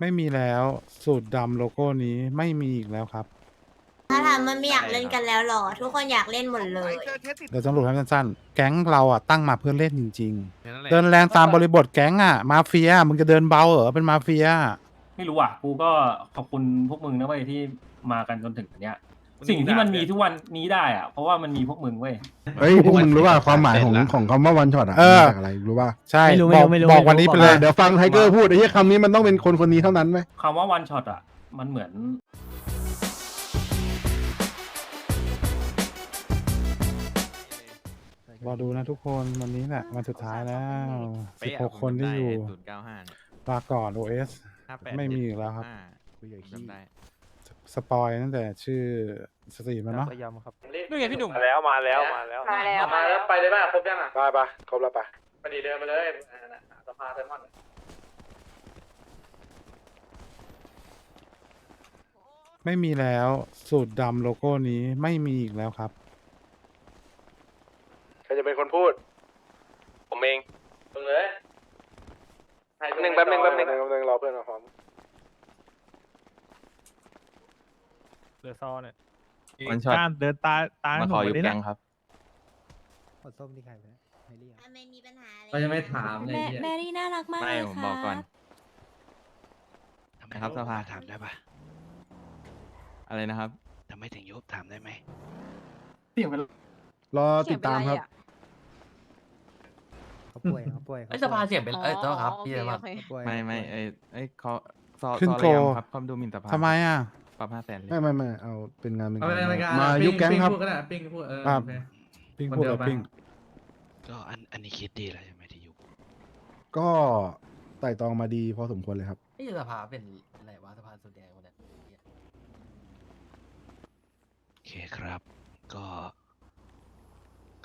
ไม่มีแล้วสูตรดำโลโก้นี้ไม่มีอีกแล้วครับ ถ้าถามมันไม่อยากเล่นกันแล้วหรอ ทุกคนอยากเล่นหมดเลย เดี๋ยวต้องรู้ให้สั้นๆ แก๊งเราอะตั้งมาเพื่อเล่นจริง แค่นั้นแหๆ ละเดินแรงตามบริบทแก๊งอะ มาเฟียมึงจะเดินเบาเหรอเป็นมาเฟีย ไม่รู้อะ กูก็ขอบคุณพวกมึงนะเว้ยที่มากันจนถึงวันเนี้ย สิ่งที่มันมีทุกวันนี้ได้อะเพราะว่ามันมีพวกมึงเว้ย เฮ้ยพวกมึงรู้ว่าความหมายของของคำว่าวันช็อตอะเออ มาจากอะไรรู้ป่ะใช่ไม่รู้บอกไม่รู้ บอกไม่รู้วันนี้ไปเลยเดี๋ยวฟังไทเกอร์พูดไอ้เหี้ยคำนี้มันต้องเป็นคนคนนี้เท่านั้นไหม คำว่าวันช็อตอะ มันเหมือน รอดูนะทุกคนวันนี้แหละวันสุดท้ายแล้ว16คนที่อยู่ศูนย์เก้าห้าเนี่ยลาก่อน OS ห้าแปดไม่มีอีกแล้วครับห้าจำได้ สปอยตั้งแต่ชื่อสตรีมแล้วเนาะนี่ไงพี่หนุ่ม มาแล้วมาแล้วมาแล้วมาแล้วมาแล้วไปเลยป่ะครบยังอะไปไปครบแล้วไปไปดีเดินมาเลยสภาไซมอนไม่มีแล้วสูตรดำโลโก้นี้ไม่มีอีกแล้วครับ ใครจะเป็นคนพูดผมเอง ตรงเลยหนึ่งแป๊บหนึ่งแป๊บหนึ่งแป๊บนึงรอเพื่อนมาพร้อม เดือซอเนี่ยวันช็อต การเดินตาตามาขออยู่แกงครับ ขอส้มที่ใครไปไม่เรียกไม่มีปัญหาอะไรก็ยังไม่ถามเลยแม่เนี่ย แมรี่น่ารักมากไม่เลยผมค่ะบอกก่อนนะครับสภา ถามได้ปะอะไรนะครับ ทำไมถึงยุบถามได้ไหมรอติดตามครับ เขาป่วยเขาป่วยไอ้สภาเสียงเป็นเอ้ยโทษครับพี่เลยว่าเขาป่วยไม่ไม่เอ้ยเอ้ยเขาซอขึ้นซอโกระยำครับคอมดูหมิ่นสภาทำไมอะป รับห้าแสนเลยไม่ไม่ไม่เอาเป็นงานเป็นเอาไปในรายการมาปิ้ยุคแก๊งครับ ปิ้พูดก็ได้ปิ้งพูดเออครับ โอเค ปิ้งคนพูดเดียวกับปะ ปิ้งก็อันอันนี้คิดดีแล้วใช่ไหมที่ยุบก็ไต่ตองมาดีพอสมควรเลยครับ ไอ้สภาเป็นอะไรวะสภาสุดแดงคนเนี้ยโอเคครับ ก็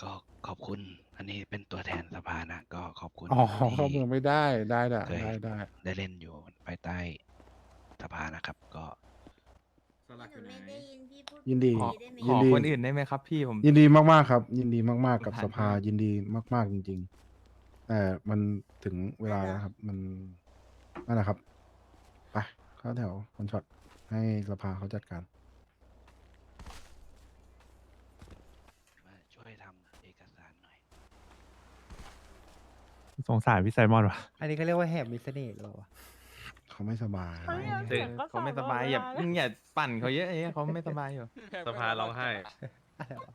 ก็ขอบคุณ อันนี้เป็นตัวแทนสภานะ ก็ขอบคุณอ๋อที่ข้อมูลไม่ได้ได้ได้เคย ได้ได้ได้เล่นอยู่ภายใต้สภานะครับ ก็ หนูไม่ได้ยินพี่พูดยินดี ขอได้ไหม ขยิอนดี คนอื่นได้ไหมครับพี่ผม ยินดีมากๆครับ ยินดีมากๆกับผ่านสภามายินดีมาก ๆจริงๆแต่มันถึงเวลาแล้วครับ มันนั่นแหละครับไปเข้าแถวคนช็อตให้สภาเขาจัดการมาช่วยทำเอกสารหน่อย สงสารพี่ไซมอนว่ะอันนี้เขาเรียกว่าแหบมีเสน่ห์หรือเปล่าวะ เขาไม่สบายเออเขาไม่สบายอย่ามึงอย่าปั่นเขาเยอะไอ้เหี้ยเขาไม่สบายอยู่ สภาร้องไห้อะไรวะ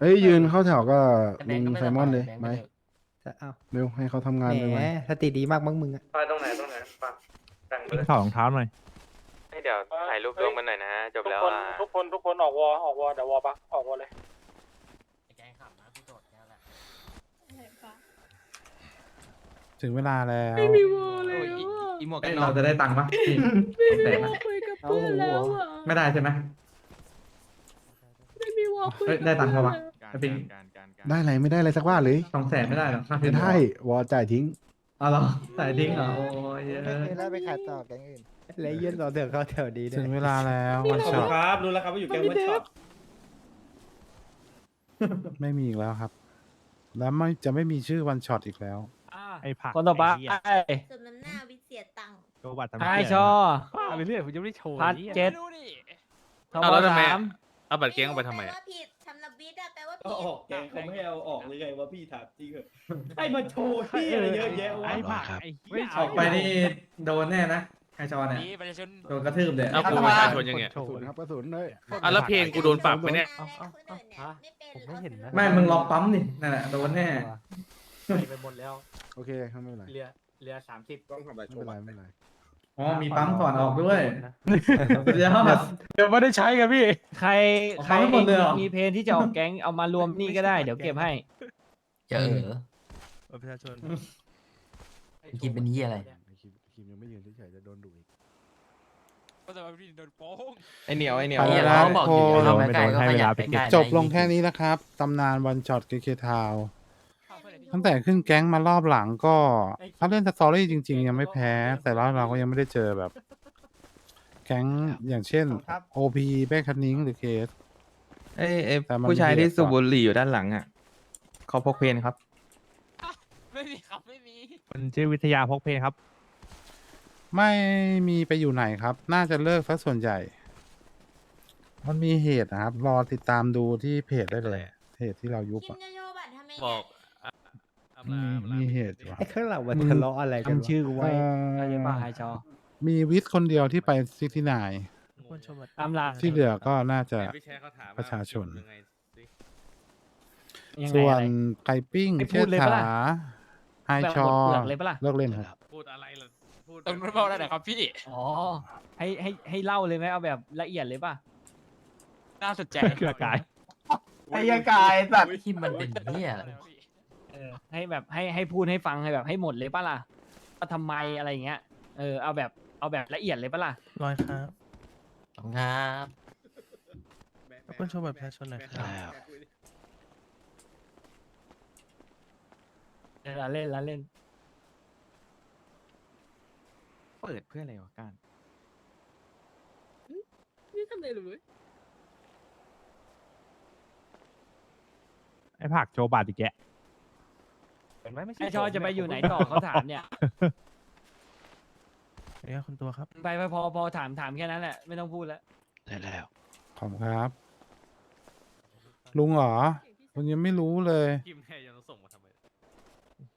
เอ้ยยืนเข้าแถวก็แดลุงงก็ไม่ไซมอนเลยแดงไหมไม่ถอะจะเอ้าเร็วให้เขาทำงานเลยแหไหมมสติดีมากมั้งมึงอะไปตรงไหนตรงไหนปังแต่งไปเลย ถอดรองเท้าหน่อยเดี๋ยวถ่ายรูปรวมกันหน่อยนะ จบทุกแล้วคนทุกคนทุกคนออกวอออกวอเดี๋ยววอปะออกวอเลยไอ้แกงขำนะกูโดดแค่นั้นแหละ ถึงเวลาแล้วอี หมวกกัเอ้นยน็อเรากจะได้ตังค์ปะพี่แสนอะเอาหูเหรอไม่ได้ใช่ไหมเอ้ยได้ตังค์ปะวะ การไอ้ปิง การการการได้อะไรไม่ได้อะไรสักว่าเลยสองแสนไม่ได้หรอค่าไม่ได้วอจ่ายทิ้งเอาเหรอใส่ทิ้งเหรอโอ้ยเยอะ แล้วไปขายต่อแก๊งอื่น แล้วยืนต่อเถื่อเข้าแถวดีด้วถึยงเวลาแล้ววันช็อตครับ รู้แล้วครับว่าอยู่แกงวันช็อตไม่มีอีกแล้วครับ แล้วไม่จะไม่มีชื่อวันช็อตอีกแล้ว ไอ้ผักสมน้ำหน้าวิเสี ยตังค์โชว์บัตรทำไอ้เหี้ยชอบ้าไปเรื่อยผมยังไม่ได้โชว์พัดไอ้หี้ยเจ็ดเอาแล้วทำไมอะเอาบัตรเก้งออกไปทำไมแปลว่าผิดทำนับวิทย์อะแปลว่าผิก็ดออกแกงเขาไม่ให้เอาออกเลยไงว่าพี่ถามจริงเหรอให้มาโชว์ที่อะไรเยอะแยะวะไอ้ผักครับไอ้เฮ้เหี้ยยออกไปนี่โดนแน่นะไอชอนเนี่ยโดนกระทืบเลยเอากูประชาชนยังไงกระสุนครับกระสุนเลยอะแล้วเพลงกูโดนปรับไหมเนี่ย เอาเอาเอาไม่เป็นผมไม่เห็นนะ ไม่มึงลองปั๊มนี่นั่นแหละโดนแน่ ไปหมดแล้วโอเคครับไม่เป็นไร เรือ เรือสามสิบไม่เป็นไรไม่เป็นไรอ๋อมีปั๊มก่อนออกด้วยสุดยอดเดี๋ยวไม่ได้ใช้กันพี่ ใครเอาใครไปหมดเลยเหรอ มีเพลงที่จะออกแก๊งเอามารวมนี่ก็ได้ เดี๋ยวเก็บให้เจอประชาชน กินเป็นยี่อะไรไอ้คิมคิมยังไม่ยืนเฉยๆจะโดนดุอีกไอเหนียวไอเหนียว ไปเดี๋ยวแล้วเขาบอกอยู่ทุกคน เข้าใกล้ๆก็ขยับไปใกล้จบลงแค่นี้นะครับ ตำนานวันช็อตเกเคทาว ตั้งแต่ขึ้นแก๊งมารอบหลังก็ ถ้าเล่นสตอรี่จริง ๆ ยังไม่แพ้ แต่ว่าเราก็ยังไม่ได้เจอแบบ แก๊งอย่างเช่น OP แบคคันนิงหรือเคส เอ้ยเอ้ยแต่มันผู้ชายมีที่เด็กสูบกว่าบุหรี่อยู่ด้านหลังอะเขาพกเพนครับคนชื่อวิทยาพกเพลงครับ ไม่มีไปอยู่ไหนครับ น่าจะเลิกซะส่วนใหญ่ มันมีเหตุนะครับ รอติดตามดูที่เพจได้เลยเหตุที่เรายุบคิมอะ จะโยบัตรทำไมบเนี่อยก มีมีเหตุอยู่ครับไอ้ข้างหลังมันทะเลาะอะไรกันจำชื่อกูไว้อะไรบ้าไฮจอ มีวิทย์คนเดียวที่ไปซิตี้นายตามหลักที่เหลือก็น่าจะพี่แชร์เขาถามประชาชนยังไงสิยังไงส่วอะนไรไก่ปิ้งไม่เชิพูดดเลยถาปะล่ะไฮแบบชอหมดเปลือกเลยปะล่ะเลิกเล่นครับ พูดอะไรล่ะพูดตรงนู้นบอกได้ไหนครับพี่ อ๋อ ให้ให้ให้เล่าเลยไหมเอาแบบละเอียดเลยป่ะ น่าสนใจเกือกายไอ้ยังกายสัตว์ที่มันเป็นเนี่ยเออให้แบบให้ให้พูดให้ฟังให้แบบให้หมดเลยป่ะล่ะว่าทำไมอะไรอย่างเงี้ยเออเอาแบบเอาแบบละเอียดเลยป่ะล่ะ ร้อยครับครับเปิ้ลโชว์บัตรประชาชนหน่อยครับได้ครับเล่นละเล่นละเล่นเปิดเพื่ออะไรวะการไอ้ผักโชว์บัตรอีกแก เห็นไหมไม่ใช่ไอชอจะไปอยู่ไหนต่อเขาถามเนี่ยเอ้ยคุณตัวครับ ไปไปพอพอถามถามแค่นั้นแหละไม่ต้องพูดแล้วได้แล้ว ขอบคุณครับ ลุงเหรอผมยังไม่รู้เลยพิมพ์แค่ยังต้องส่งมาทำไม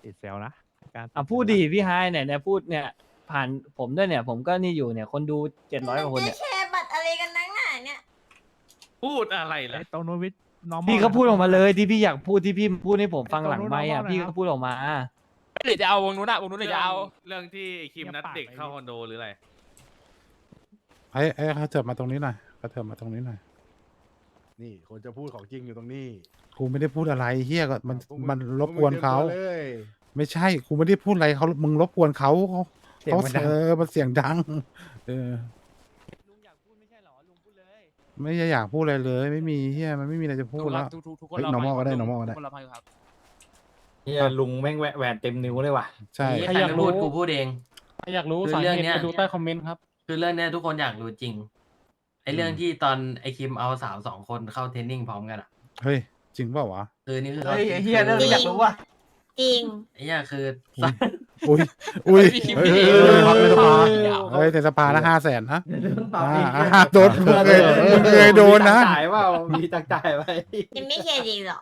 ติดเซลนะการอะพูดดีพี่ไฮายเนี่ยเนี่ยพูดเนี่ย ผ่านผมด้วยเนี่ย ผมก็นี่อยู่เนี่ย คนดูเจ็ดร้อยกว่าคนจะเนี่ยแชร์บัตรอะไรกันนักหนาเนี่ย พูดอะไรล่ะ ไอ้ตรงโนวิท น้องพี่ก็พูดออกมาเลยที่พี่อยากพูดที่พี่พูดให้ผมฟังหลังไม่อะตรงนู้นพี่เอาก็บ้างนะครับพูดออกมา หรือจะเอาวงนู้นอะวงนู้นหรือจะเอาเรื่องที่ไอ้คิมนัดเด็กเข้าคอนโดหรืออะไรไอ้ไอ้เขาเถิบมาตรงนี้หน่อยเขาเถิบมาตรงนี้หน่อยนี่คนจะพูดของจริงอยู่ตรงนี้กูไม่ได้พูดอะไรเฮียก็มันพวกมันพรวบมึกวนตรียมเขาตัวเลยไม่ใช่กูไม่ได้พูดอะไรเขามึงรบกวนเขาเขาเสียงเขามันดัง เออมันเสียงดัง เออ ไม่ได้อยากพูดอะไรเลย ไม่มีเฮียมันไม่มีอะไรจะพูดแล้ว ทุกทุกทุกคนเฮ้ยเรา normal ก็ได้ normal ก็ได้ ทุคนเราพังอยู่ครับเนี่ยลุงแม่งแหวะแหวนเต็มนิ้วเลยว่ะ ใช่ ใครอยากพูดกูพูดเองอยากรู้คือสาเรื่องเหตุเนี้ย ไปดูใต้คอมเมนต์ครับ คือเรื่องเนี้ยทุกคนอยากรู้จริงไอ้เรื่องที่ตอนไอ้คิมเอาสาวสองคนเข้าเทรนนิ่งพร้อมกันอะ เฮ้ย จริงเปล่าวะ คือนี่คือเฮ้ยไอ้เหี้ยคืเรื่องนี้อยากรู้ว่ะ จริง ไอ้เหี้ยคืออุ้ ยอุ้ยพี่คิมเฮ้ยพี่เฮ้ยคิมเฮ้ยในสภาเดี๋ยวเฮ้ยในสภาละห้าแสนนะอ่าอ่าโดนมึงเคยมึงเคยโดนนะจ่ายว่ามีตังจ่ายไว้ยังไม่เคลียร์ดีเหรอ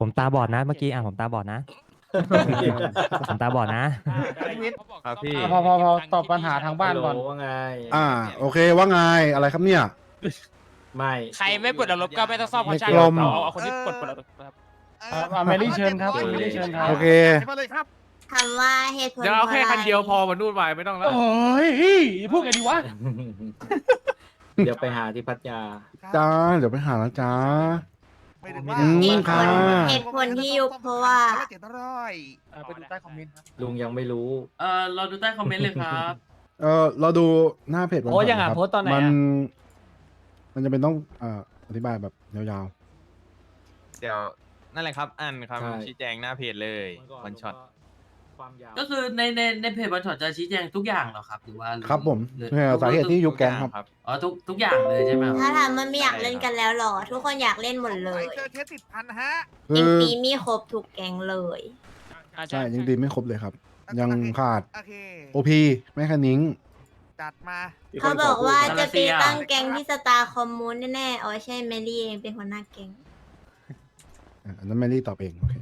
ผมตาบอดนะเมื่อกี้อะผมตาบอดนะผมตาบอดนะครับพี่พอพอพอตอบปัญหาทางบ้านก่อนว่าไง อ่า โอเคว่าไงอะไรครับเนี่ย ไม่ ใครไม่ปลดระลบก็ไม่ต้องซ่อมเพราะช่างไม่กลมเอาเอาคนที่ปลดปลดระลบครับอ่าเมลี่เชิญครับเมลี่เชิญครับ โอเคคำว่าเหตุผลเดี๋ยวเอาแค่พระะไรคันเดียวพอมันนู่นไปไม่ต้องแล้วโอ้ยพูดไงดีวะเดี๋ยวไปหาที่พัทยา จ้า เดี๋ยวไปหาแล้วจ้าอืมเหตุผค่ะลเหตุผลที่ยุบเพราะว่าอ่าไปดูใต้คอมเมนต์ครับลุงยังไม่รู้ เออเราดูใต้คอมเมนต์เลยครับ เออเราดูหน้าเพจวันโพสต์ก่ยังอะครับโพสต์ตอนไหนมัอะมันจะเป็นต้องเอ่ออธิบายแบบยาวเดี๋ยวนั่นแหละครับอ่านใช่คำชี้แจงหน้าเพจเลยวันช็อต ความยาวก็คือในในในเพจวันช็อตจะชี้แจงทุกอย่างเหรอครับหรือว่าๆครับผมหรือเอ่อสาเหตุที่ยุบแก๊งครับครับ อ๋อทุกทุกอย่างเลยใช่ไหมครับถ้าถามมันไม่อยากเล่นกันแล้วเหรอ ทุกคนอยากเล่นหมดเลยคืยังอตีมีครบทุกแก๊งเลย ใช่ยังดีไม่ครบเลยครับ ยังขาดโอพีแม่คานิ้งเขาบอกว่าจะไปตั้งแก๊งที่สตาร์คอมมูนแน่ๆอ๋อใช่แมรี่เองเป็นหัวหน้าแก๊งอะอันนั้นแมรี่ตอบเองโอเค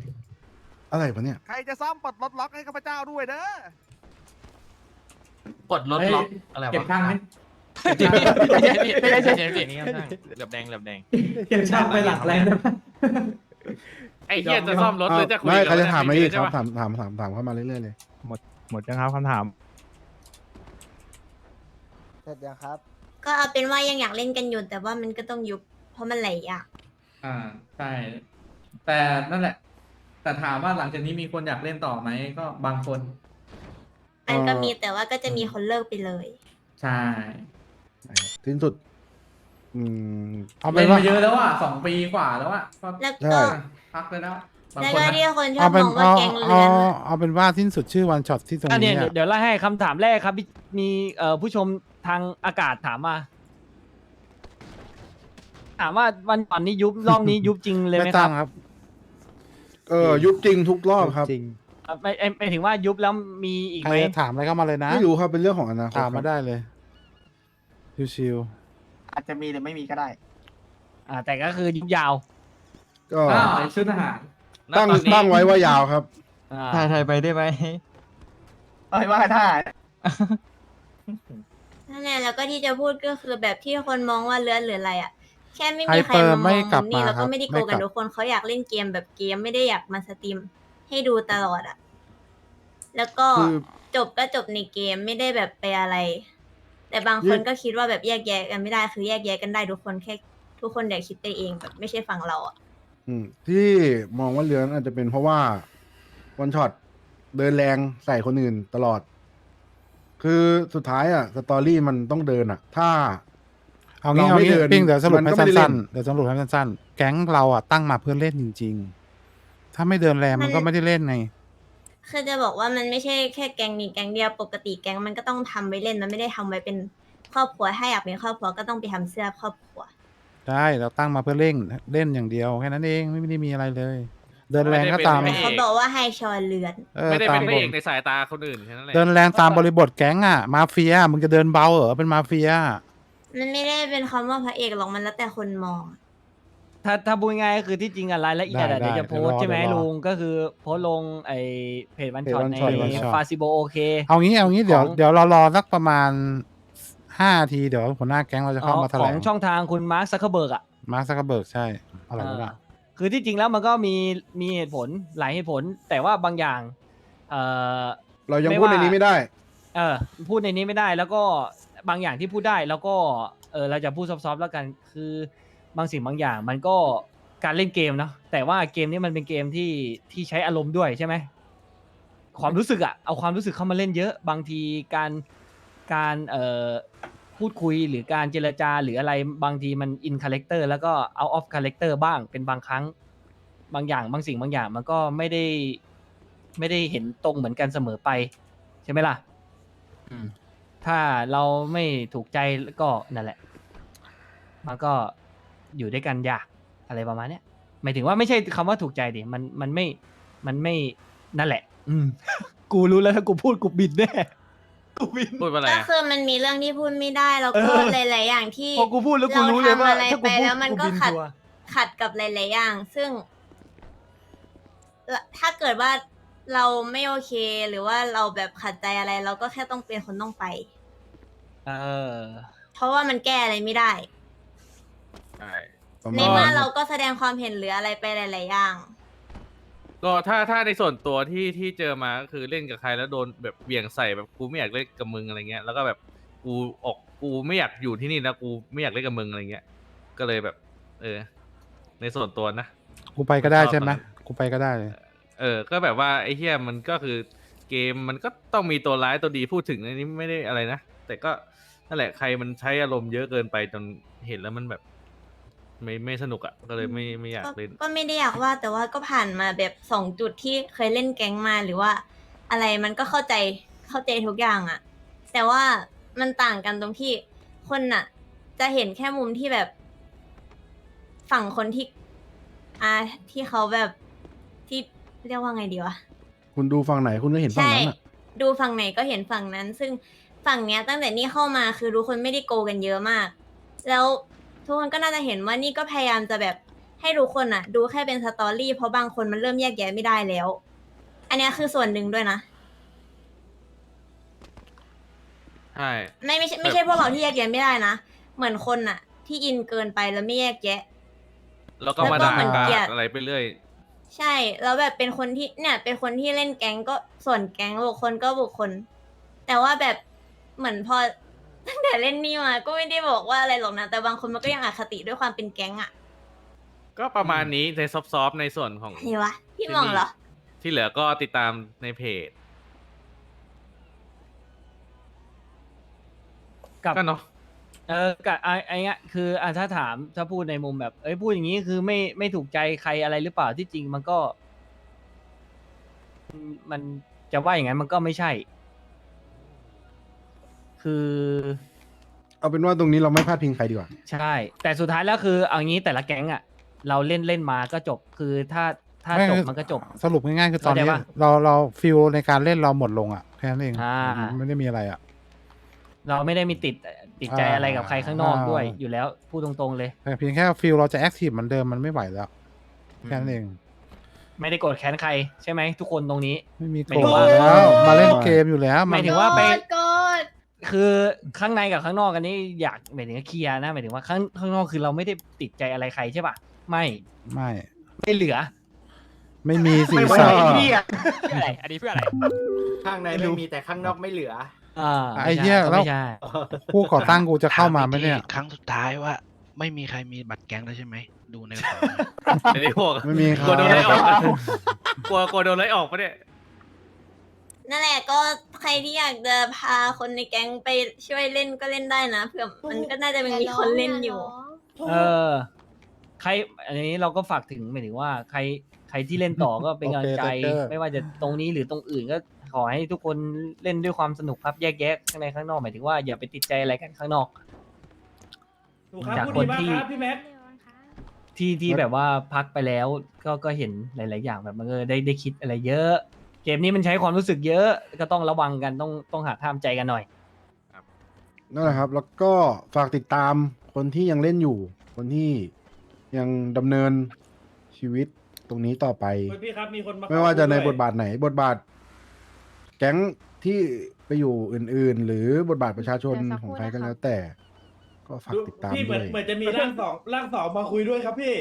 อะไรวะเนี่ย ใครจะซ่อมปลดล็อกล็อกให้ข้าพเจ้าด้วยเด้อ กดลดล็อกอะไรวะเก็บข้างไหมไม่ใช่เสียงเสียงนี่ครับช่างเหลือบแดงเหลือบแดงเก็บช่างไปหลักแรงนะไอ้เหี้ยจะซ่อมรถหรือจะคุยไม่กับใครจะถามมาอีกคใช่รับปะถามถามถามถามเข้ามาเรื่อยๆเลยหมดยังครับคำถามเสร็จยังครับ ก็เอาเป็นว่ายังอยากเล่นกันอยู่แต่ว่ามันก็ต้องยุบเพราะมันหลายอย่างอ่าใช่แต่นั่นแหละ แต่ถามว่าหลังจากนี้มีคนอยากเล่นต่อไหมก็บางคน มันก็มีแต่ว่าก็จะมีคนเลิกไปเลย ใช่สิ้นสุด อืมเอาเป็เล่นนว่า มาเยอะแล้วอะสองปีกว่าแล้วอะก็แล้วใช่ก็พักเลยแล้วบางแล้วคนก็นะ ที่คนชอเอาบเป็มนองว่าเอาแก๊งเอาเลือนอะเอาเป็นว่าสิ้นสุดชื่อวันช็อตที่ตรงอันนี้เนี้ยอะเดี๋ยวไล่ให้คำถามแรกครับพี่มีเอ่อผู้ชมทางอากาศถามมา ถามว่าวันก่อนนี้ยุบรอบนี้ยุบจริงเลยไหมไม่คตั้รังบครับ เออยุบจริงทุกรอบครับ จริงอะไม่ไม่ไม่ถึงว่ายุบแล้วมีอีกใคไหรมจะถามอะไรก็มาเลยนะ ไม่รู้ครับเป็นเรื่องของอนาคตถามครัมาบได้เลย ชิวอาจจะมีหรือไม่มีก็ได้ อ่าแต่ก็คือยุบยาวก็อ้าวไอ้ชุดทหารตั้งตั้งไว้ว่ายาวครับ อ่าถ่ายถ่ายไปได้ไหม เอาเป็นว่าถ้านั่นแหละแล้วก็ที่จะพูดก็คือแบบที่คนมองว่าเลือนหรืออะไรอะ แค่ไม่ไฮมีใครเปอร์มามไม่องกลับมุมนี่มาแล้วคก็รับไม่ได้โกไม่งกันกลับทุกคนเขาอยากเล่นเกมแบบเกมไม่ได้อยากมาสตรีมให้ดูตลอดอะแล้วก็คือ จบก็จบในเกมไม่ได้แบบไปอะไร แต่บางคนแยกก็คิดว่าแบบแยกแยะกันไม่ได้คือแยกแยะกันได้ทุกคนแค่ทุกคนอยากคิดไปเองแบบไม่ใช่ฝั่งเราอะอืมที่มองว่าเรือนอาจจะเป็นเพราะว่าวันช็อตเดินแรงใส่คนอื่นตลอด คือสุดท้ายอะ สตอรี่มันต้องเดินอะ ถ้าๆ เอางี้เราเอาไม่งี้เดินปิ้งเดี๋ยวสรุปมันให้ก็ไม่ได้เล่สั้นนๆเดี๋ยวสรุปให้สั้นๆ แก๊งเราอะตั้งมาเพื่อเล่นจริง ๆ ถ้าไม่เดินแรงมันก็ไม่ได้เล่นไงคือจะบอกว่ามันไม่ใช่แค่แก๊งนี้แก๊งเดียวปกติแก๊งมันก็ต้องทำไว้เล่นมันไม่ได้ทำไว้เป็นครอบครัวถ้าอยากเป็นครอบครัวก็ต้องไปทำเสื้อครอบครัวได้เราตั้งมาเพื่อเล่นเล่นอย่างเดียวแค่นั้นเองไม่ได้มีอะไรเลย เดินแรงก็ตามแต่เขาบอกว่าให้ชอนเลือนออไม่ได้ตาเป็นบพระเอกในสายตาคนอื่นแค่นั้นแหละเดินแรงตามบริบทแก๊งอะมาเฟียมึงจะเดินเบาเหรอเป็นมาเฟีย มันไม่ได้เป็นคำว่าพระเอกหรอกมันแล้วแต่คนมอง ถ้าถ้าพูดง่ายๆก็คือที่จริงอะรายละเอียดอะได้เดี๋ยวจะได้โพสต์เดี๋ยวรอใช่ไหมเดี๋ยวรอลุงก็คือโพสต์ลงไอเพจวันช็อตเพจใน One Shot วันช็อตฟาซิโบโอเค เอางี้เอางี้เดี๋ยวของ เดี๋ยวเรารอสักประมาณห้าทีเดี๋ยวหัวหน้าแก๊งเราจะเข้ามาแถขลองงช่องทางคุณมาร์คซักเคอร์เบิร์กอะ มาร์คซักเคอร์เบิร์กใช่อะไรก็ได้ อ่าคือที่จริงแล้วมันก็มีมีเหตุผลหลายเหตุผล แต่ว่าบางอย่าง เอ่อเรายังไม่พูดในว่านี้ไม่ได้ เออพูดในนี้ไม่ได้แล้วก็ บางอย่างที่พูดได้แล้วก็เออเราจะพูดซอฟๆแล้วกันคือบางสิ่งบางอย่างมันก็การเล่นเกมเนาะแต่ว่าเกมนี้มันเป็นเกมที่ที่ใช้อารมณ์ด้วยใช่ไหมความรู้สึกอะเอาความรู้สึกเข้ามาเล่นเยอะ บางทีการการเอ่อพูดคุยหรือการเจรจาหรืออะไรบางทีมันอินคาแรคเตอร์แล้วก็เอาออฟคาแรคเตอร์บ้างเป็นบางครั้งบางอย่างบางสิ่งบางอย่างมันก็ไม่ได้ ไม่ได้เห็นตรงเหมือนกันเสมอไป ใช่ไหมล่ะอืม ถ้าเราไม่ถูกใจก็นั่นแหละ มันก็อยู่ด้วยกันยากอะไรประมาณเนี้ยหมายถึงว่าไม่ใช่คำว่าถูกใจดิมันมันไม่มันไม่นั่นแหละ อืม กูรู้แล้วถ้ากูพูดกูบินแน่กูบินพูดว่าอะไรก็อะคือมันมีเรื่องที่พูดไม่ได้แล้วก็เออหลายๆอย่างที่ พอกูพูดแล้วกูรู้เลยว่าทำอะไรถ้ากูไปพูดแล้วมันกูก็บินขัด ชัวร์ ขัดกับหลายๆอย่าง ซึ่งละถ้าเกิดว่า เราไม่โอเคหรือว่าเราแบบขัดใจอะไร เราก็แค่ต้องเป็นคนต้องไป เออ เพราะว่ามันแก้อะไรไม่ได้ ใช่ประในมาเมื่อณเราก็แสดงความเห็นหรืออะไรไปหลายๆอย่าง ก็ถ้าถ้าในส่วนตัวที่ที่เจอมาก็คือเล่นกับใครแล้วโดนแบบเหวี่ยงใส่แบบกูไม่อยากเล่นกับมึงอะไรเงี้ยแล้วก็แบบกูออกกูไม่อยากอยู่ที่นี่นะกูไม่อยากเล่นกับมึงอะไรเงี้ย ก็เลยแบบ เออ ในส่วนตัวนะ กูไปก็ได้ใช่ไหมกูไปก็ได้เลย เอ อ ก็แบบว่าไอ้เฮียมันก็คือเกมมันก็ต้องมีตัวร้ายตัวดีพูดถึงในนี้ไม่ได้อะไรนะ แต่ก็นั่นแหละใครมันใช้อารมณ์เยอะเกินไปจนเห็นแล้วมันแบบ ไม่ไม่สนุกอะ่ะก็เลยไม่ไม่อยากก็เล่นก็ไม่ได้อยากว่าแต่ว่าก็ผ่านมาแบบสองจุดที่เคยเล่นแก๊งมาหรือว่า อะไรมันก็เข้าใจเข้าใจทุกอย่างอะแต่ว่ามันต่างกันตรงที่คนน่ะ จะเห็นแค่มุมที่แบบ ฝั่งคนที่ อ่าที่เขาแบบที่ เรียกว่าไงดีวะ คุณดูฝั่งไหนคุณก็เห็นฝั่งใช่นั้นอะ ดูฝั่งไหนก็เห็นฝั่งนั้น ซึ่งฝั่งเนี้ยตั้งแต่นี่เข้ามาคือทุกคนไม่ได้โกกันเยอะมาก แล้วทุกคนก็น่าจะเห็นว่านี่ก็พยายามจะแบบให้ทุกคนอะดูแค่เป็นสตอรี่เพราะบางคนมันเริ่มแยกแยะไม่ได้แล้ว อันเนี้ยคือส่วนหนึ่งด้วยนะ ใช่ ไม่ไม่ใช่ไม่ใช่พวกเราที่แยกแยะไม่ได้นะ เหมือนคนอะที่อินเกินไปแล้วไม่แยกแยะ แล้วก็แล้วมาก็ด่าเหมือนกาเกลียด อะไรไปเรื่อย ใช่ แล้วแบบเป็นคนที่เนี่ย เป็นคนที่เล่นแก๊งก็ส่วนแก๊งบุคคลก็บุคคล แต่ว่าแบบเหมือนพอตั้งแต่เล่นนี่มาก็ไม่ได้บอกว่าอะไรหรอกนะแต่บางคนมันก็ยังอคติด้วยความเป็นแก๊งอะก็ประมาณนี้ในซอฟต์ๆในส่วนของอะไรวะพี่มองเหรอ ที่เหลือก็ติดตามในเพจกับ ก็เนาะ เออกับไอ้ไอ้เงี้ยคืออะถ้าถามถ้าพูดในมุมแบบ เอ้ยพูดอย่างนี้คือไม่ไม่ถูกใจใครอะไรหรือเปล่าที่จริงมันก็อืมมันจะว่าอย่างนั้นมันก็ไม่ใช่ คือ เอาเป็นว่าตรงนี้เราไม่พลาดพิงใครดีกว่า ใช่ แต่สุดท้ายแล้วคือเอางี้แต่ละแก๊งอะ เราเล่นเล่นมาก็จบ คือถ้าถ้าไม่จบคือมันก็จบ สรุปง่ายๆคือตอนนี้เข้าใจปะเราเราฟิลในการเล่นเราหมดลงอะแค่นั้นเองอ่าไม่ได้มีอะไรอะ เราไม่ได้มีติด ติดใจอะไรกับใครข้างนอกอ่าด้วย อยู่แล้วพูดตรงๆเลย แต่เพียงแค่ฟิลเราจะแอคทีฟเหมือนเดิมมันไม่ไหวแล้วแค่นั้นเอง ไม่ได้โกรธแค้นใครใช่ไหมทุกคนตรงนี้ ไม่มีหมายโกรถึธงว่า แล้วมาเล่นเกมอยู่แล้วหมายถึงว่าไปโกดคือข้างในกับข้างนอกกันนี่อยากหมายถึงว่าเคลียร์นะหมายถึงว่าข้างข้างนอกคือเราไม่ได้ติดใจอะไรใครใช่ปะไม่ไม่ไม่เหลือไม่มีสีไม่สันไว้ที่อะเพื่ออะไร อันนี้เพื่ออะไร ข้างในไม่มีแต่ข้างนอกไม่เหลือ อ่าไอ้เหี้ยก็แล้ว ไม่ใช่ผู้ก่อตั้งกูจะเข้ามาไหมถอีกเนี่ยทีครั้งสุดท้ายว่า ไม่มีใครมีบัตรแก๊งแล้วใช่ไหม ดูในกระเป๋าไอ้นี่พวกไม่มีคกลัวโดนไล่อรัอบกอะกลัวกลัวโดนไล่ออกปะเนี่ย นั่นแหละก็ใครที่อยากจะพาคนในแก๊งไปช่วยเล่นก็เล่นได้นะเผื่อมันก็น่าจะมีคนเล่นอยู่ เออ ใคร อันนี้เราก็ฝากถึงหมายถึงว่าใครใครที่เล่นต่อก็เป็นกำลังใจ โอเค Tiger ไม่ว่าจะตรงนี้หรือตรงอื่นก็ ขอให้ทุกคนเล่นด้วยความสนุกครับแยกแยะข้างในข้างนอกหมายถึงว่าอย่าไปติดใจอะไรกันข้างนอกจากคนที่ที่ที่แบบว่าพักไปแล้วก็ก็เห็นหลาย ๆ อย่างแบบมันก็ได้ได้คิดอะไรเยอะ เกมนี้มันใช้ความรู้สึกเยอะก็ต้องระวังกันต้องต้องหาท่ามใจกันหน่อย นั่นแหละครับ แล้วก็ฝากติดตามคนที่ยังเล่นอยู่ คนที่ยังดำเนินชีวิตตรงนี้ต่อไปพี่ครับมีคนมาไม่ว่าจะในบทบาทไหน บทบาท แก๊งที่ไปอยู่อื่น ๆ หรือบทบาทประชาชนของใครก็แล้วแต่ ก็ฝากติดตามพี่เหมืด้อนวยเหมือนจะมีร่างสองร่างสองมาคุยด้วยครับพี่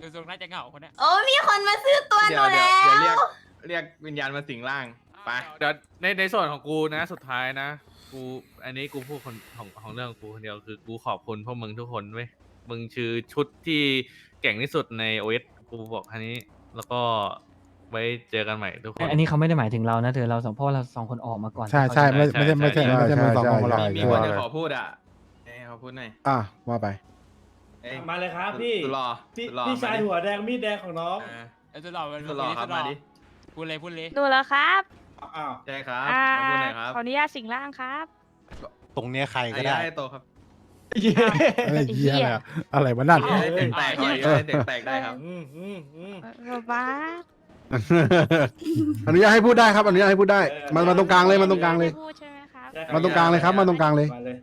ดูทรงน่าจะเหงาคนเนี้ยโอ้มีคนมาซื้อตัวหเดี๋นูยวเดี๋ยวแล้เดี๋ยววเรียกเรียกวิญญาณมาสิงร่าง ไป เดี๋ยวในในส่วนของกูนะสุดท้ายนะ กูอันนี้กูพูดคนของของเรื่องของกูคนเดียวคือกูขอบคุณพวกมึงทุกคนเว้ยมึงชื่อชุดที่เก่งที่สุดในโอเอสกูบอกอันนี้ แล้วก็ ไว้เจอกันใหม่ทุกคน อันนี้เขาไม่ได้หมายถึงเรานะเธอเราสองเพราะว่าเราสองคนออกมาก่อน ใช่ใช่ไม่ใช่ไม่ใช่ไม่ใช่ใช่ไม่ใช่มือสองของเราใช่มีใช่คนจะขอพูดอะเอ้ยขอพูดหน่อยอะว่าไปเอ้ยมาเลยครับพี่สุดหล่อพี่สุดหล่อพี่ชายมดิหัวแดงมีดแดงของน้องเออไอ้สุดหล่อเป็นสุดหล่อครับมาดิพูดเลยพูดเลยดูแล้วครับอ้าวใช่ครับอ่าขอพูดหน่อยครับขออนุญาตสิงร่างครับตรงเนี้ยใครก็อาได้ยาให้โตครับเอ้ยเหี้ยอะไรอะอะไรวะนั่นอายุให้เด็กแตกหน่อยอายุให้เด็กแตกได้ครับอืมอืมอืมโรบ้า อนุญาตให้พูดได้ครับอนุญาตให้พูดได้ มามาตรงกลางเลยมาตรงกลางเลย พูดใช่ไหมครับใช่คบมาตรงกลางเลยครับมาตรงกลางเลยมาเลย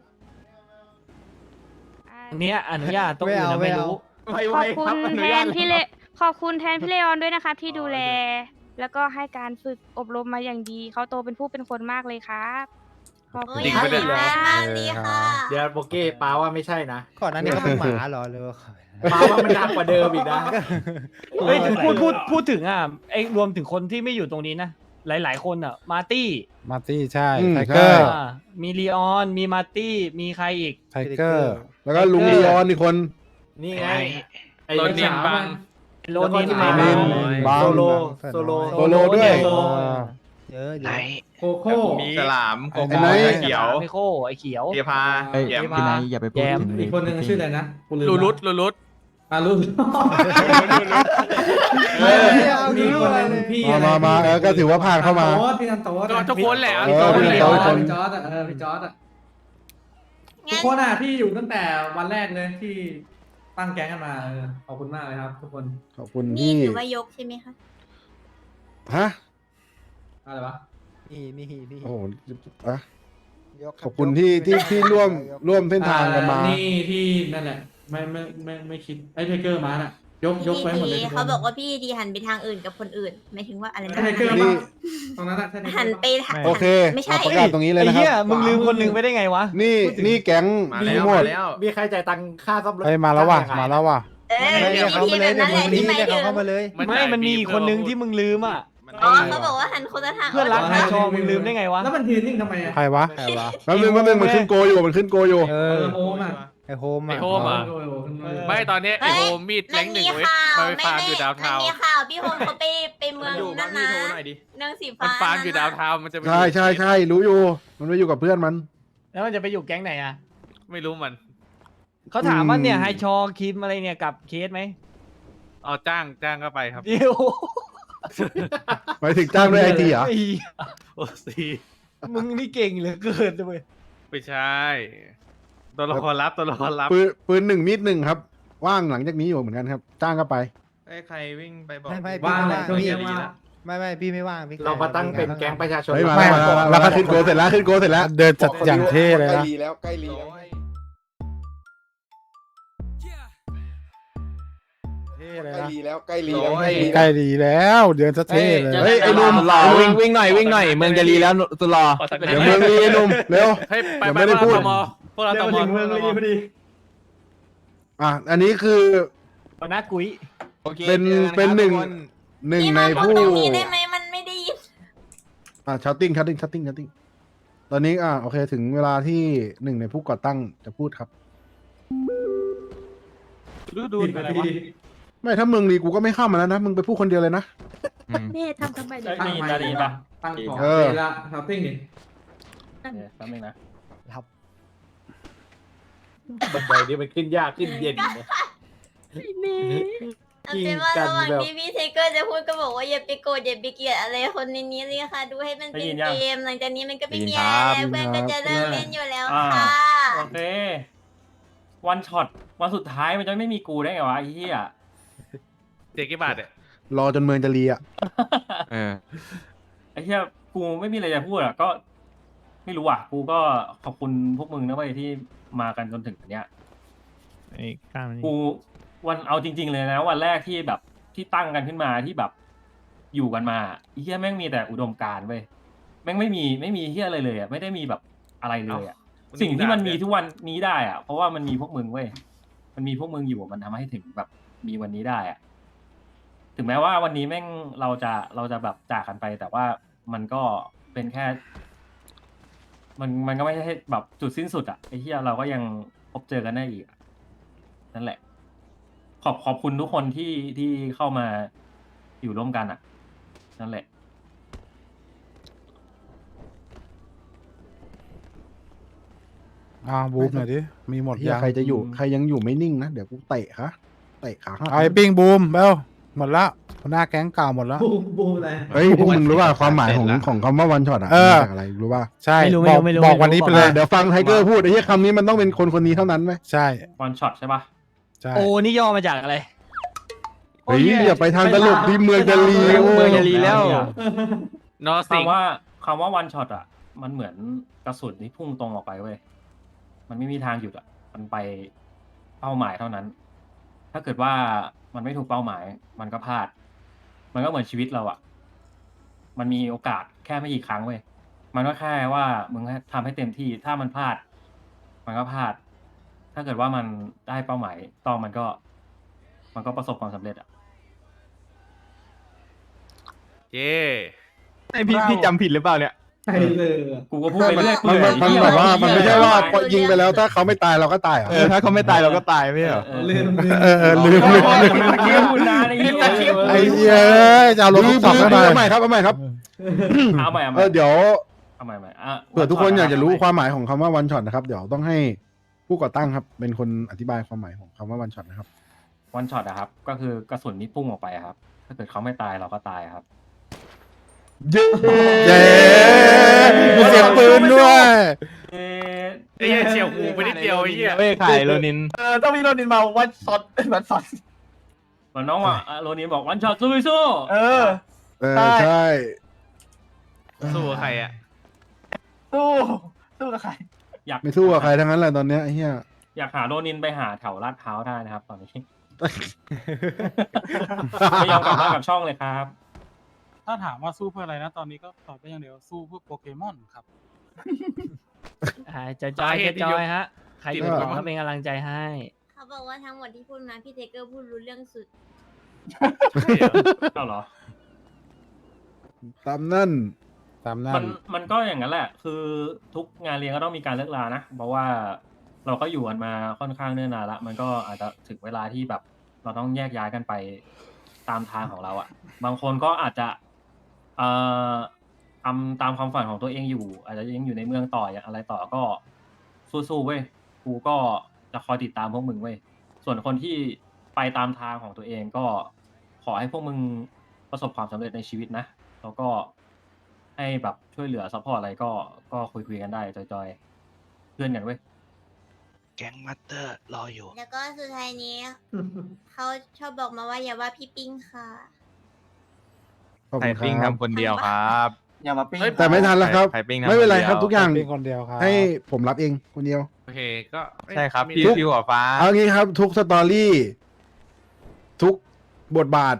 อ่าอันเนี้ยอนุญาตต้องอื่นนะไม่รู้ ไวขไวอบคุณครับอนุแทญาตนพี่เลแล้วขอบคุณแทนพี่เลออนด้วยนะครับ ที่ดูแล แล้วก็ให้การฝึกอบรมมาอย่างดี เขาโตเป็นผู้เป็นคนมากเลยครับขอบโอ้คุณยจริงขอบปะเนี่คุยณแม่มากดีค่ะ เดี๋ยวโบเก้ปาว่าไม่ใช่นะ ก่อนหน้านี้ก็เป็นหมาเหรอหรือปาว่ามันดังกว่าเดิมอีกนะเฮ้ยพูดพูดพูดถึงอะไอ้รวมถึงคนที่ไม่อยู่ตรงนี้นะ หลาย ๆ คนอะ มาร์ตี้มาร์ตี้ใช่อืม ไทเกอร์อ่ามีลีออน มีมาร์ตี้ มีใครอีก ไทเกอร์ แล้วก็ลุงลีออนอีกคน นี่ไงไอ้โดนนินบัง โลนินแล้วก็ที่มามา นินบัง โซโลโซโลโซโลด้วย โซโลเออเยอะไหนโคโค่ มีฉลามโกไอ้โก้ไหนเขียวไมโคไอ้เขียวเกียพาเอ้ย เขียว พี่นายอย่าไปพูดถึงอีกคนหนึ่งชื่ออะไรนะกูลืมลูรุตลูรุต อะรู้เออมีคนหนึงพี่มามามาเออก็ถือว่าผ่านเข้ามา โต๊ดพี่นันโต๊ดก็ทุกคนแหละเออพี่พี่นัจนอโต๊ร์ดดพี่จอร์ดอะเออพี่จอร์ดอะทุกงั้นคนอะที่อยู่ตั้งแต่วันแรกเลยที่ตั้งแก๊งกันมาเออขอบคุณมากเลยครับ ทุกคนขอบคุณนี่ที่ถือว่ายกใช่ไหมคะ ฮะอะไรวะนี่นี่นี่โอ้โหอะขอบคุณที่ที่ที่ร่วมร่วมเส้นทางกันมาอ่นี่ที่นั่นแหละ ไม่ไม่ไม่ไม่คิดไอ้ไทเกอร์มาน่ะ ยกยกพี่ไว้หมดเลยทีทุคนเขาบอกว่าพี่ทีหันไปทางอื่นกับคนอื่นหมายถึงว่าอะไรนะไอ้ไทเกอร์นี่ปะตรงนั้นอะใช่ไทเกอร์ปะหันไปทางโอเคไม่ใช่ เอาประกาศตรงนี้เลยไอ้นะคเหี้ยรับ มึงลืมคนหนึ่งไปได้ไงวะ นี่นี่แก๊งมามีแล้วหมมาดแล้ว มีใครจ่ายตังค่าซ่อมรถเอ้ยมาแล้วว่ะมาแล้วว่ะ เออมีทีแบบนั้นแหละที่ไม่ถึงไม่ มันมีอีกคนหนึ่งที่มึงลืมอะ อ๋อเขาบอกว่าหันคนละทางเพื่อนรักไฮชอมึงลืมได้ไงวะ แล้วมันยืนนิ่งทำไมอะใครวะใครวะแป๊บนึงแป๊บนึงมันขึ้นโกอยู่มันขึ้นโกอยู่ เอเอออโฮมอะไอ โฮมไออะโฮมอะโอ้โหขึ้นมาเลยไม่ตอนเนี้ยไอโฮมมีดมัแรนงหนึ่มีงเว้ยข่าวมันไปไม่ฟาร์มไม่อยู่ดาวมัเทานวมีข่าวพี่โฮมเขาไปไปเมืองอยู่บ้านั่นนพี่นะโทรหน่อยดิเมืองสีฟ้ามันฟาร์มอยู่ดาวนั่นน่ะเทาวน์มันจะไปใช่ใช่ใช่รู้อยู่ มันไปอยู่กับเพื่อนมัน แล้วมันจะไปอยู่แก๊งไหนอะไม่รู้มันเขาถามว่าเนี่ยอืมไฮชอคิมอะไรเนี่ยกับเคสไหมเอาจ้างจ้างก็ไปครับเดี๋ยวหมายถึงจ้างด้วยไอทีเหรอไอ้โอ้สีมึงนี่เก่งเหลือเกินเลยไม่ใช่ ตัวละครลับตัวละครลับปืนปืนหนึ่งมีดหนึ่งครับ ว่างหลังจากนี้อยู่เหมือนกันครับ จ้างก็ไปอ้ยใครวิ่งไปบอกไม่ไม่ว่างเลยช่วงพี่นี้ไม่ว่างว่าง ไม่ไม่พี่ไม่ว่างพี่เรามาตั้งเป็นแก๊งประชาชน เฮ้ยมาไม่แล้วมาแล้วแล้วก็ขึ้นโกเสร็จแล้วขึ้นโกเสร็จแล้ว เดินจัดอย่างเท่เลยนะแล้วใกล้รีแล้ว เท่เลยใกล้นะรีแล้วใกล้รีแล้วใกล้ดีแล้ว เดินจะเท่เลยเฮ้ยไอ้หนุ่มรอวิ่งวิ่งหน่อยวิ่งหน่อยเมืองจะรีแล้วตุลอเดี๋ยวเมืองรีไอ้หนุ่มเร็ว เฮ้ยไปเดี๋ยวไปไม่ได้พ วกพูดเราตมพวกเราตมเมืองรีพอดีอะอันนี้คือ หัวหน้ากุ้ยโอเคเป็นจอกัเป็นครับหนึ่ง ทุกคหนึ่งพี่ในมาพูดผู้ตรงนี้ได้ไหมมันไม่ได้ยินอ่าชาร์ติ้งชาร์ติ้งชาร์ติ้งชาร์ติ้งตอนนี้อ่าโอเคถึงเวลาที่หนึ่งในผู้ก่อตั้งจะพูดครับ ดูดูอะไรวะไม่ถ้ามึงรีกูก็ไม่เข้ามาแล้วนะมึงไปพูดคนเดียวเลยนะเน่ทำทำไมเอ้เนี่ยยได้ยินได้ยินปะตั้งของเออ เวลาทับติ้งนี่เออแป๊บนึงนะ บันไดนี่มันขึ้นยากขึ้นเย็นนะเอาเป็นว่าระหว่างที่พี่เทเกอร์จะพูดก็บอกว่าอย่าไปโกรธอย่าไปเกลียดอะไรคนในนี้เลยค่ะ ดูให้มันเป็นเกมหลังจากนี้มันก็ไม่มีอะไรแล้วเพื่อนก็จะเลิกเล่นอยู่แล้วอ่าค่ะโอเควันช็อตวันสุดท้ายมันจะไม่มีกูได้ไงวะไอ้เหี้ยเจ๊กี่บาทเนี่ยรอจนเมืองจะรีอะเออไอ้เหี้ยกูไม่มีอะไรจะพูดอะก็ ไม่รู้อะ กูก็ขอบคุณพวกมึงนะเว้ยที่มากันจนถึงวันเนี้ย ไอ้กล้ามนี่กูวันเอาจริง ๆ เลยนะวันแรกที่แบบที่ตั้งกันขึ้นมาที่แบบอยู่กันมาไอ้เฮียแม่งมีแต่อุดมการณ์เว้ยแม่งไม่มีไม่มีเฮียอะไรเลยอะไม่ได้มีแบบอะไรเลยอะเอ้าสิ่งที่มันมีมันมีทุกวันนี้ได้อะ เพราะว่ามันมีพวกมึงเว้ยมันมีพวกมึงอยู่มันทำให้ถึงแบบมีวันนี้ได้อะถึงแม้ว่าวันนี้แม่งเราจะเราจะแบบจากกันไป แต่ว่ามันก็เป็นแค่ มันมันก็ไม่ใช่แบบจุดสิ้นสุดอะไอ้เฮียเราก็ยังพบเจอกันได้อีกอะนั่นแหละ ขอบขอบคุณทุกคนที่ที่เข้ามาอยู่ร่วมกันอะนั่นแหละ อ่าบูมหน่อยดิ มีหมดเฮียยังใครจะอยู่ ใครยังอยู่ไม่นิ่งนะ เดี๋ยวกูเตะค่ะเตะขาหักเอาไอ้ปิ้งบูมเบลหมดละ หัวหน้าแก๊งเก่าหมดแล้ว บูมบูมอะไรเฮ้ยพวกมึงรู้ว่าความหมายของของคำว่าวันช็อตอะเออ มาจากอะไรรู้ป่ะใช่ไม่รู้บอกไม่รู้บอกไม่รู้วันนี้ไปบอกเลยเดี๋ยวฟังไทเกอร์พูดไอ้เหี้ยคำนี้มันต้องเป็นคนคนนี้เท่านั้นไหมใช่วันช็อตใช่ปะใช่โอนี่ย่อมาจากอะไรเฮ้ยอย่าไปทางตลกที่เมืองจะรีเมืองจะรีแล้วนอสิงคำว่าคำว่าวันช็อตอะ มันเหมือนกระสุนที่พุ่งตรงออกไปเว้ย มันไม่มีทางหยุดอะ มันไปเป้าหมายเท่านั้น ถ้าเกิดว่ามันไม่ถูกเป้าหมาย มันก็พลาด มันก็เหมือนชีวิตเราอะมันมีโอกาสแค่ไม่กี่ครั้งเว้ย มันก็แค่ว่ามึงทำให้เต็มที่ ถ้ามันพลาด มันก็พลาด ถ้าเกิดว่ามันได้เป้าหมายต้องมันก็ มันก็ประสบความสำเร็จอะเจ๊ไอพี่พี่จำผิดหรือเปล่าเนี่ยใช่ เลยอะกูก็พูดไปเรื่อยมันมันมันเปื่อยแบบว่ามันไม่ใช่ว่าเหี้ยพอยิงไปแล้วถ้าเขาไม่ตายเราก็ตายเหรอเออถ้าเขาไม่ตายเราก็ตายไม่ใช่เหรอเออลืมลืมเออเออลืมลืมลืมเมื่อกี้คุณนาไอ้เหี้ยไอ้เหี้ยเอ้ยจะเอารถลืมสองลืมเข้าลืมามเอาใหม่ครับเอาใหม่ครับเอาใหม่เอาใหเอม่อเดี๋ยวเอาใหม่เอาใหม่อะเผื่อทุกคนอยากจะรู้ความหมายของคำว่าวันช็อตนะครับ เดี๋ยวต้องให้ผู้ก่อตั้งครับ เป็นคนอธิบายความหมายของคำว่าวันช็อตนะครับ วันช็อตอะครับ ก็คือกระสุนที่พุ่งออกไปอะครับ ถ้าเกิดเขาไม่ตายเราก็ตายครับ เย้เย้มีเสียงปืนด้วย เอ๊ะไอ้เหี้ยเฉียวหูไปนิดเดียวไอ้เหี้ยไม่ขายโรนิน เออต้องมีโรนินมาวันช็อตวันช็อตเหมือนน้องอะอะโรนีบอกวันช็อตสู้สู้ เออ เออ ใช่ สู้กับใครอะสู้ สู้กับใคร อยากไม่สู้กับใครทั้งนั้นแหละตอนเนี้ยไอ้เหี้ยอยากหาโรนินไปหาแถวลาดพร้าวได้นะครับ ตอนนี้ ไม่ยอมกลับบ้านกลับช่องเลยครับ ถ้าถามว่าสู้เพื่ออะไรนะ ตอนนี้ก็ตอบได้อย่างเดียวสู้เพื่อโปเกมอนครับ อ่าจอยจอยสาเหตุที่จยอกยฮะ ใครติดอยู่ไว้มั้งก็เป็นกำลังใจให้ เขาบอกว่าทั้งหมดที่พูดมาพี่เทเกอร์พูดรู้เรื่องสุด เอาเหรอ ตามนั่น ตามนั้มันนมันก็อย่างนั้นแหละ คือทุกงานเรียนก็ต้องมีการเลิกลานะ เพราะว่าเราก็อยู่กันมาค่อนข้างเนิ่นนานละ มันก็อาจจะถึงเวลาที่แบบ เราต้องแยกย้ายกันไปตามทางของเราอะ่ะ บางคนก็อาจจะ เอ่อทำตามความฝันของตัวเองอยู่ อาจจะยังอยู่ในเมืองต่ออย่างอะไรต่อก็สู้ๆเว้ยกูก็จะคอยติดตามพวกมึงเว้ยส่วนคนที่ไปตามทางของตัวเองก็ขอให้พวกมึงประสบความสำเร็จในชีวิตนะแล้วก็ให้แบบช่วยเหลือซัพพอร์ตอะไรก็ก็คุยคุยๆกันได้จอยๆเพื่อนกันเว้ย แก๊งมัตเตอร์รออยู่ แล้วก็สุดท้ายนี้ เขาชอบบอกมาว่าอย่าว่าพี่ปิ้งค่ะ ขอบไข่คุณปิ้งครับทำคนเดียวครับอย่ามาปิ้งแต่ไม่ทันแล้วครับไข่ปิ้งทำไม่เป็นไรคนเดียวครับ ทุกอย่างเป็นคนเดียวครับ ให้ผมรับเองคนเดียว โอเคก็เอ้ยใช่ครับมีพี่เรื่องพี่หัวฟ้า เอางี้ครับ ทุกสตอรี่ ทุกบทบาท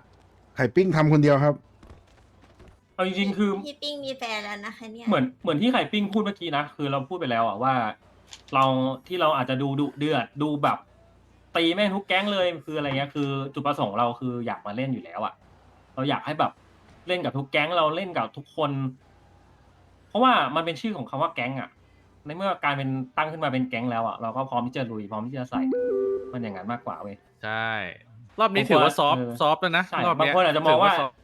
ไข่ปิ้งทำคนเดียวครับ เอาจริงๆคือพี่ปิ้งมีแฟนแล้วนะคะเนี่ยเหมือนเหมือนที่ไข่ปิ้งพูดเมื่อกี้นะคือเราพูดไปแล้วอะว่า เราที่เราอาจจะดูดุเดือดดูแบบ ตีแม่งทุกแก๊งเลยคืออะไรเงี้ยคือ จุดประสงค์เราคืออยากมาเล่นอยู่แล้วอะเราอยากให้แบบ เล่นกับทุกแก๊งเราเล่นกับทุกคน เพราะว่ามันเป็นชื่อของคำว่าแก๊งอะในเมื่อการเป็นตั้งขึ้นมาเป็นแก๊งแล้วอะเราก็พร้อมที่จะลุยพร้อมที่จะใส่ มันอย่างนั้นมากกว่าเว้ย ใช่ รอบนี้ถือว่าซอฟต์เออ ซอฟต์แล้วนะใช่รอบบางเนี้ยคนอาจจะมองว่า ถืซฟต์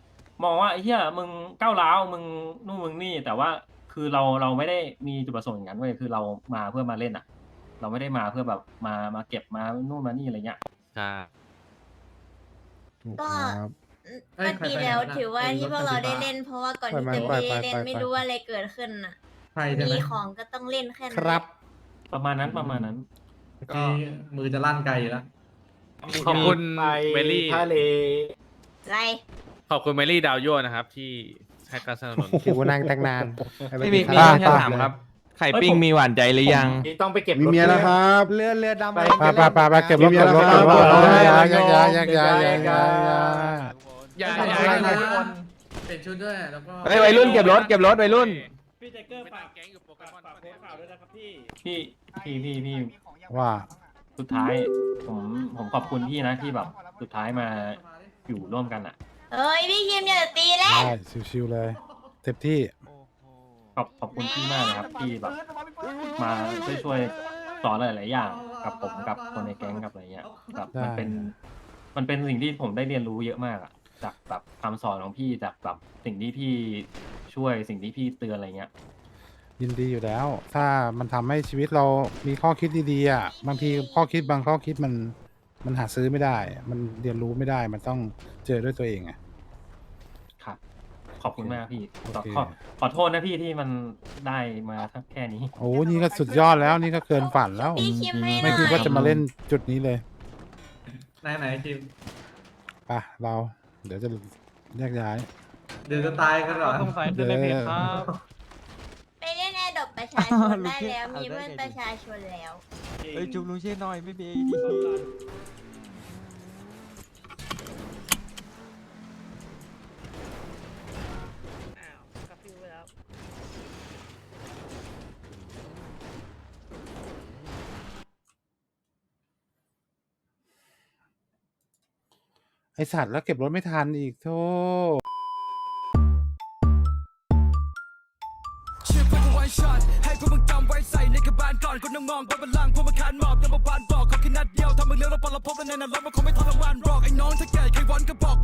มองว่าไอ้เหี้ยมึงก้าวร้าวมึงนู่นมึงนี่ แต่ว่าคือเราเราไม่ได้มีจุดประสงค์อย่างนั้นเว้ยคือเรามาเพื่อมาเล่นอะ เราไม่ได้มาเพื่อแบบมามาเก็บมานู่นมานี่อะไรเงี้ย ใช่ก็ ครับ เอ้ยก็ดีใครไปแล้วไหนวะถือว่าไอ้ที่พวกรเราถคันสีได้ฟ้าเล่น เพราะว่าก่อนที่ไปจะไปไม่ได้ไปเล่นไปไม่ไปรู้ว่าอะไรเกิดขึ้นน่ะใช่ใช่ไหมมีของก็ต้องเล่นแค่นั้นครับ ประมาณนั้นประมาณนั้นเมื่อกี้มือจะลั่นไกลอยู่แล้ว ขอบคุณไปเบลลี่ ทะเลไรขอบคุณเมลี่ดาวโยนะครับ ที่ให้การสนับสนุนคิดว่านั่งตั้งนานไม่มีมีอะแค่ถามครับ ไข่ปิ้งมีหวานใจหรือยัง นี่ต้องไปเก็บมีรถเมียแล้วครับ เรือเรือดำไป ไปไปไปไปเก็บรถมีเก็บรถเมีเก็ยบรถแล้วเก็บรถครับยักย้ายยักย้ายยักย้ายยักย้าย อย่าเปลี่ยนอย่าชุดอย่าด้วยนะเปลี่ยนชุดด้วยแล้วก็เฮ้ยวัยรุ่นเก็บรถเก็บรถวัยรุ่น พี่เจเกอร์ไม่ฝาตั้กงแก๊งอยู่โปเกมอนฝากโพสต์ข่าวด้วยนะครับพี่ พี่พี่พี่พี่ว่า สุดท้ายผมผมขอบคุณพี่นะที่แบบสุดท้ายมาอยู่ร่วมกันอะ เอ้ยพี่คิมอย่าตีเล่นได้ชิวๆเลยเต็มที่ขอบขอบคุณพี่มากเลยครับที่แบบ มาช่วยช่วยสอนหลายๆอย่าง กับผมกับคนในแก๊งกับอะไรเงี้ยแบบมันเป็น มันเป็นสิ่งที่ผมได้เรียนรู้เยอะมากอะ จากแบบคำสอนของพี่จากแบบสิ่งที่พี่ช่วยสิ่งที่พี่เตือนอะไรเงี้ย ยินดีอยู่แล้ว ถ้ามันทำให้ชีวิตเรามีข้อคิดดีๆอะบางทีข้อคิดบางข้อคิดมันมันหาซื้อไม่ได้ มันเรียนรู้ไม่ได้มันต้องเจอด้วยตัวเองอะ ครับ ขอบคุณมากพี่ขอโอเค ขอขอโทษนะพี่ที่มันได้มาสักแค่นี้ โอ้นี่ก็สุดยอดแล้วนี่ก็เกินฝันแล้ว พี่คิมให้หไม่น่คิดว่าอยจะมาเล่นจุดนี้เลยไหนไหนคิม ไปเรา เดี๋ยวจะแยกย้าย เดี๋ยวจะตายกันก่อนสงสัยคือในเพจครับ ไปเล่นแอร์ดอกประชาชนได้แล้ว มีเพื่อนประชาชนแล้ว เฮ้ยจุ๊บลุงเช่หน่อยไม่เบดี ไอสัตว์แล้วเก็บรถไม่ทันอีกโธ่ชื่อพวกกูวันช็อตให้พวกมึงจำไว้ใส่ในกระบาลก่อนคนต้องมองว่าบัลลังพวกมึงคานหมอบยังมาบานบอกขาแค่นัดเดียวทำมึงเลี้ยวแล้วปลดภพแล้วในนรถมันคงไม่ทรมานบอกไอ้น้องถ้าเกิดใครวันก็บอก